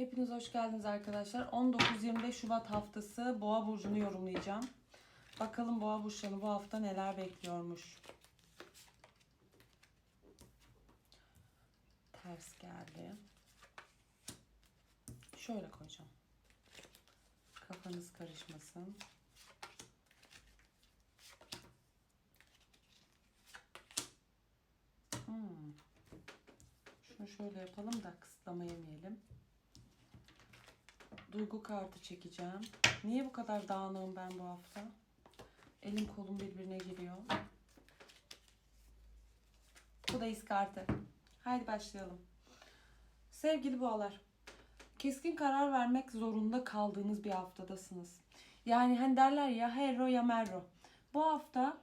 Hepiniz hoş geldiniz arkadaşlar. 19-25 Şubat haftası Boğa burcunu yorumlayacağım. Bakalım Boğa burçlarını bu hafta neler bekliyormuş. Ters geldi. Şöyle koyacağım. Kafanız karışmasın. Hmm. Şunu şöyle yapalım da kısıtlama yemeyelim. Duygu kartı çekeceğim. Niye bu kadar dağınığım ben bu hafta? Elim kolum birbirine giriyor. Bu da iz kartı. Haydi başlayalım. Sevgili boğalar. Keskin karar vermek zorunda kaldığınız bir haftadasınız. Yani hani derler ya herro ya merro. Bu hafta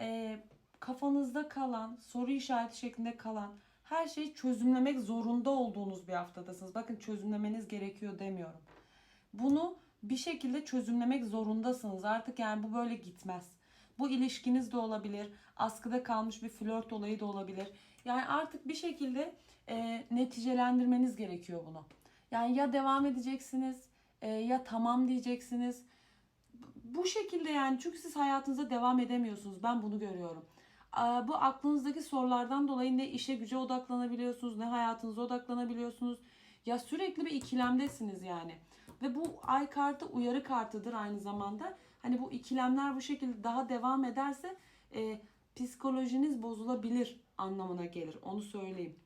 e, kafanızda kalan, soru işareti şeklinde kalan her şeyi çözümlemek zorunda olduğunuz bir haftadasınız. Bakın çözümlemeniz gerekiyor demiyorum. Bunu bir şekilde çözümlemek zorundasınız. Artık yani bu böyle gitmez. Bu ilişkiniz de olabilir. Askıda kalmış bir flört olayı da olabilir. Yani artık bir şekilde e, neticelendirmeniz gerekiyor bunu. Yani ya devam edeceksiniz e, ya tamam diyeceksiniz. Bu şekilde yani çünkü siz hayatınıza devam edemiyorsunuz. Ben bunu görüyorum. Aa, Bu aklınızdaki sorulardan dolayı ne işe güce odaklanabiliyorsunuz ne hayatınıza odaklanabiliyorsunuz. Ya sürekli bir ikilemdesiniz yani. Ve bu ay kartı uyarı kartıdır aynı zamanda. Hani bu ikilemler bu şekilde daha devam ederse e, psikolojiniz bozulabilir anlamına gelir. Onu söyleyeyim.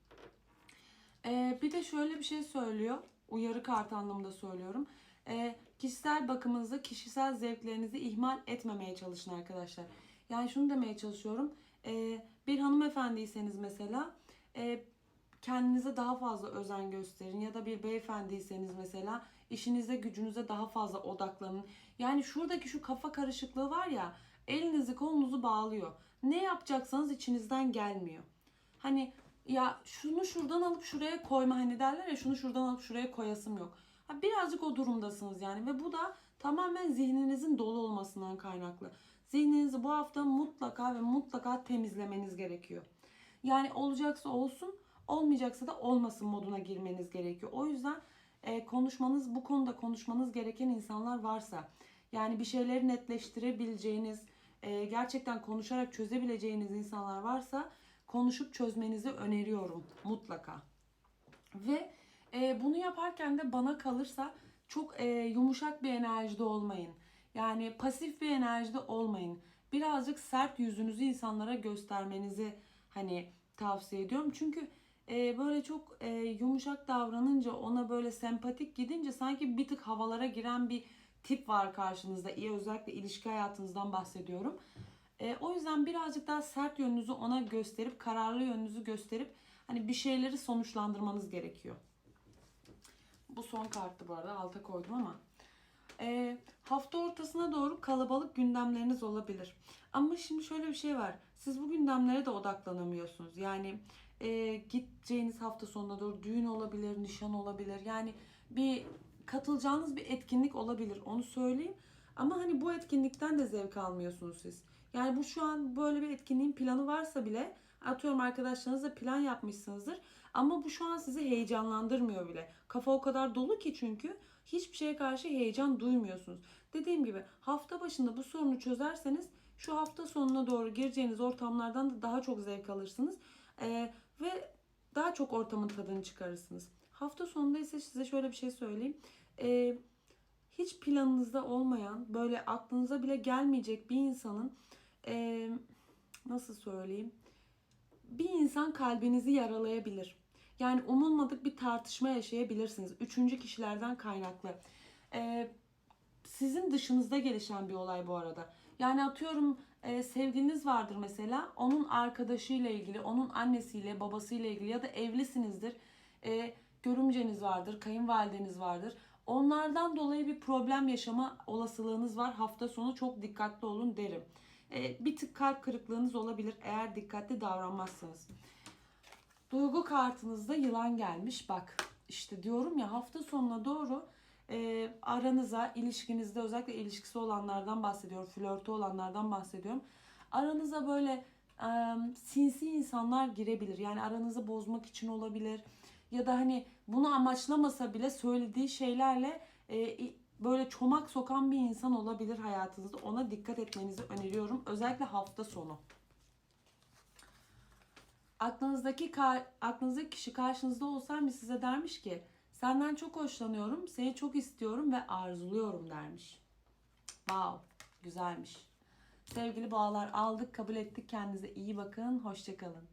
E, bir de şöyle bir şey söylüyor. Uyarı kartı anlamında söylüyorum. E, kişisel bakımınızı, kişisel zevklerinizi ihmal etmemeye çalışın arkadaşlar. Yani şunu demeye çalışıyorum. E, bir hanımefendiyseniz mesela e, kendinize daha fazla özen gösterin ya da bir beyefendiyseniz mesela işinize gücünüze daha fazla odaklanın. Yani şuradaki şu kafa karışıklığı var ya elinizi kolunuzu bağlıyor. Ne yapacaksanız içinizden gelmiyor. Hani ya şunu şuradan alıp şuraya koyma hani derler ya şunu şuradan alıp şuraya koyasım yok. Birazcık o durumdasınız yani ve bu da tamamen zihninizin dolu olmasından kaynaklı. Zihninizi bu hafta mutlaka ve mutlaka temizlemeniz gerekiyor. Yani olacaksa olsun, olmayacaksa da olmasın moduna girmeniz gerekiyor. O yüzden e, konuşmanız, bu konuda konuşmanız gereken insanlar varsa, yani bir şeyleri netleştirebileceğiniz, e, gerçekten konuşarak çözebileceğiniz insanlar varsa konuşup çözmenizi öneriyorum mutlaka. Ve e, bunu yaparken de bana kalırsa çok e, yumuşak bir enerjide olmayın. Yani pasif bir enerjide olmayın. Birazcık sert yüzünüzü insanlara göstermenizi hani tavsiye ediyorum. Çünkü e, böyle çok e, yumuşak davranınca ona böyle sempatik gidince sanki bir tık havalara giren bir tip var karşınızda. İyi özellikle ilişki hayatınızdan bahsediyorum. E, o yüzden birazcık daha sert yönünüzü ona gösterip kararlı yönünüzü gösterip hani bir şeyleri sonuçlandırmanız gerekiyor. Bu son karttı bu arada alta koydum ama. E, hafta ortasına doğru kalabalık gündemleriniz olabilir. Ama şimdi şöyle bir şey var. Siz bu gündemlere de odaklanamıyorsunuz. Yani e, gideceğiniz hafta sonuna doğru düğün olabilir, nişan olabilir. Yani bir katılacağınız bir etkinlik olabilir. Onu söyleyeyim. Ama hani bu etkinlikten de zevk almıyorsunuz siz. Yani bu şu an böyle bir etkinliğin planı varsa bile atıyorum arkadaşlarınızla plan yapmışsınızdır. Ama bu şu an sizi heyecanlandırmıyor bile. Kafa o kadar dolu ki çünkü hiçbir şeye karşı heyecan duymuyorsunuz. Dediğim gibi hafta başında bu sorunu çözerseniz şu hafta sonuna doğru gireceğiniz ortamlardan da daha çok zevk alırsınız. Ee, ve daha çok ortamın tadını çıkarırsınız. Hafta sonunda ise size şöyle bir şey söyleyeyim. Ee, hiç planınızda olmayan, böyle aklınıza bile gelmeyecek bir insanın e, nasıl söyleyeyim? Bir insan kalbinizi yaralayabilir. Yani umulmadık bir tartışma yaşayabilirsiniz. Üçüncü kişilerden kaynaklı. Ee, sizin dışınızda gelişen bir olay bu arada. Yani atıyorum e, sevgiliniz vardır mesela. Onun arkadaşıyla ilgili, onun annesiyle, babasıyla ilgili ya da evlisinizdir. E, görümceniz vardır, kayınvalideniz vardır. Onlardan dolayı bir problem yaşama olasılığınız var. Hafta sonu çok dikkatli olun derim. E, bir tık kalp kırıklığınız olabilir eğer dikkatli davranmazsanız. Duygu kartınızda yılan gelmiş. Bak işte diyorum ya hafta sonuna doğru e, aranıza, ilişkinizde özellikle ilişkisi olanlardan bahsediyorum. Flörtü olanlardan bahsediyorum. Aranıza böyle e, sinsi insanlar girebilir. Yani aranızı bozmak için olabilir. ya da hani bunu amaçlamasa bile söylediği şeylerle e, böyle çomak sokan bir insan olabilir hayatınızda. Ona dikkat etmenizi öneriyorum. Özellikle hafta sonu. Aklınızdaki aklınızdaki kişi karşınızda olsaymış size dermiş ki senden çok hoşlanıyorum, seni çok istiyorum ve arzuluyorum dermiş. Wow, güzelmiş. Sevgili boğalar aldık, kabul ettik. Kendinize iyi bakın. Hoşçakalın.